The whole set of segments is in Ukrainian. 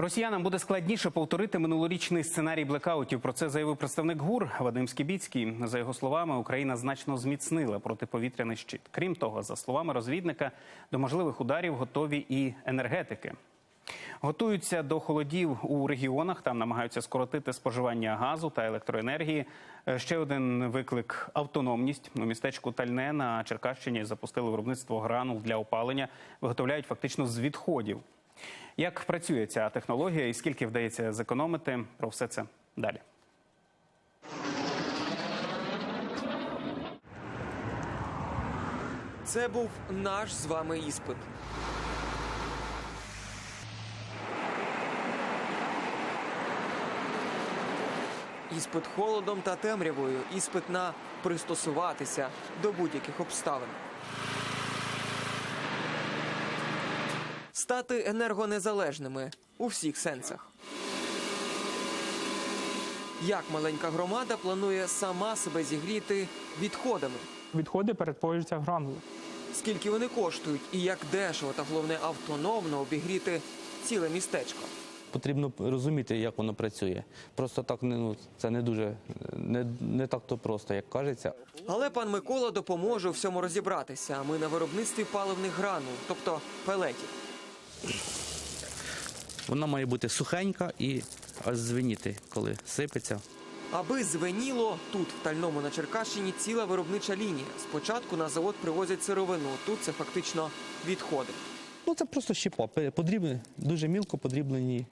Росіянам буде складніше повторити минулорічний сценарій блекаутів. Про це заявив представник ГУР Вадим Скібіцький. За його словами, Україна значно зміцнила протиповітряний щит. Крім того, за словами розвідника, до можливих ударів готові і енергетики. Готуються до холодів у регіонах. Там намагаються скоротити споживання газу та електроенергії. Е, Ще один виклик автономність у містечку Тальне на Черкащині запустили виробництво гранул для опалення. Виготовляють фактично з відходів. Як працює ця технологія і скільки вдається зекономити? Про все це далі. Це був наш з вами іспит. Іспит холодом та темрявою, іспит на пристосуватися до будь-яких обставин. Стати енергонезалежними у всіх сенсах. Як маленька громада планує сама себе зігріти відходами? Відходи перетворюються в гранули. скільки вони коштують і як дешево та головне автономно обігріти ціле містечко. Потрібно розуміти, як воно працює. Просто так не ну це не дуже не, не так то просто, як кажеться. Але пан Микола допоможе у всьому розібратися. Ми на виробництві паливних гранул, тобто пелетів. Вона має бути сухенька і аж звеніти, коли сипеться. Аби звеніло, тут, в Тальному на Черкащині, ціла виробнича лінія. Спочатку на завод привозять сировину, тут це фактично відходи. Ну це просто щепа, подрібні, дуже мілко подріблені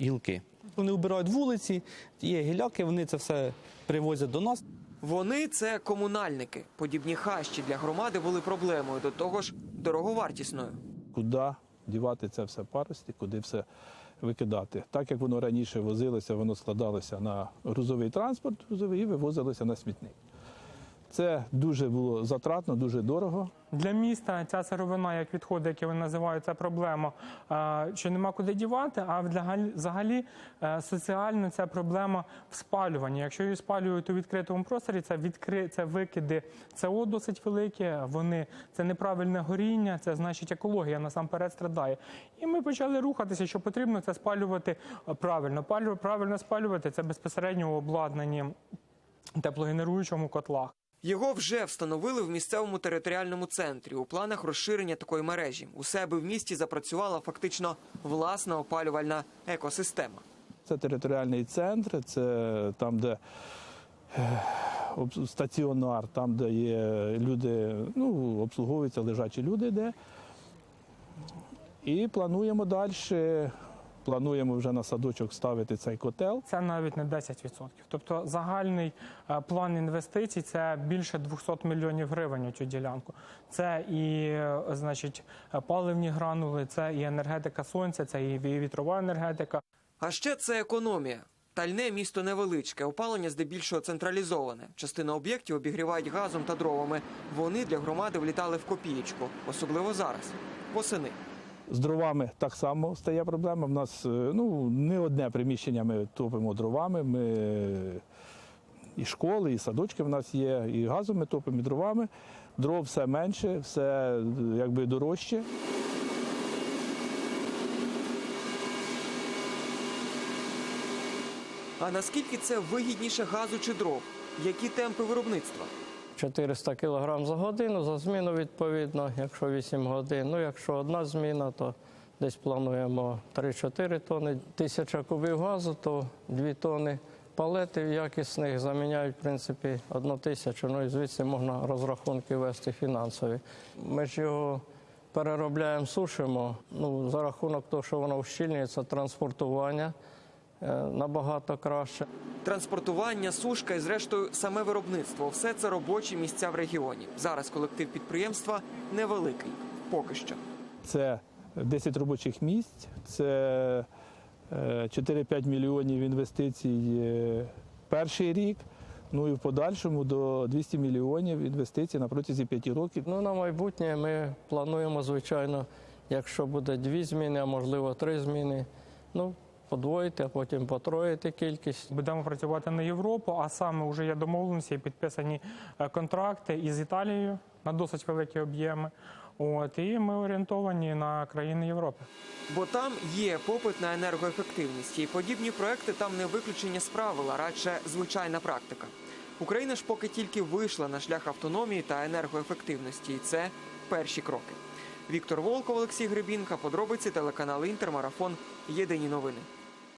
гілки. Вони вбирають вулиці, є гіляки, вони це все привозять до нас. Вони це комунальники. Подібні хащі для громади були проблемою, до того ж дороговартісною. куди дівати це все парості, куди все викидати. Так як воно раніше возилося, воно складалося на грузовий транспорт грузовий і вивозилося на смітник. Це дуже було затратно, дуже дорого. Для міста ця сировина, як відходи, які вони називають, це проблема, що нема куди дівати. А взагалі- взагалі е, соціально ця проблема в спалюванні. Якщо її спалюють у відкритому просторі, це відкри... це викиди СО досить великі. Вони це неправильне горіння, це значить екологія насамперед страдає. І ми почали рухатися, що потрібно це спалювати правильно. Правильно спалювати це безпосередньо у обладнанні теплогенеруючому котлах. Його вже встановили в місцевому територіальному центрі. У планах розширення такої мережі у себе в місті запрацювала фактично власна опалювальна екосистема. Це територіальний центр, це там, де е, стаціонар, там, де є люди, ну, обслуговуються лежачі люди, де. І плануємо далі. Плануємо вже на садочок ставити цей котел. Це навіть не 10%. Тобто загальний е, план інвестицій це більше 200 мільйонів гривень у цю ділянку. Це і е, значить е, паливні гранули, це і енергетика сонця, це і вітрова енергетика. А ще це економія. Тальне місто невеличке, опалення здебільшого централізоване. Частина об'єктів обігрівають газом та дровами. Вони для громади влітали в копієчку, особливо зараз, восени. З дровами так само стає проблема. У нас е, ну, не одне приміщення ми топимо дровами. Ми і школи, і садочки в нас є, і газом ми топимо, і дровами. Дров все менше, все якби дорожче. А наскільки це вигідніше газу чи дров? Які темпи виробництва? 400 кг за годину, за зміну відповідно, якщо 8 годин. Ну, якщо одна зміна, то десь плануємо 3-4 тони. Тисяча кубів газу, то 2 тони палетів якісних заміняють, в принципі, одну тисячу. Ну і звідси можна розрахунки вести фінансові. Ми ж його переробляємо, сушимо. Ну, за рахунок того, що воно ущільнюється, транспортування набагато краще. Транспортування, сушка і, зрештою, саме виробництво все це робочі місця в регіоні. Зараз колектив підприємства невеликий, поки що. Це 10 робочих місць, це е, 4-5 мільйонів інвестицій е, перший рік. Ну і в подальшому до 200 мільйонів інвестицій на протязі 5 років. Ну, на майбутнє ми плануємо, звичайно, якщо буде дві зміни, а можливо три зміни, ну, подвоїти, а потім потроїти кількість. Будемо працювати на Європу, а саме вже є домовленості і підписані е, контракти із Італією на досить великі об'єми. От і ми орієнтовані на країни Європи. Бо там є попит на енергоефективність, і подібні проекти там не виключення з правил, а радше звичайна практика. Україна ж поки тільки вийшла на шлях автономії та енергоефективності, і це перші кроки. Віктор Волков, Олексій Гребінка, подробиці телеканал Інтер, марафон. Єдині новини.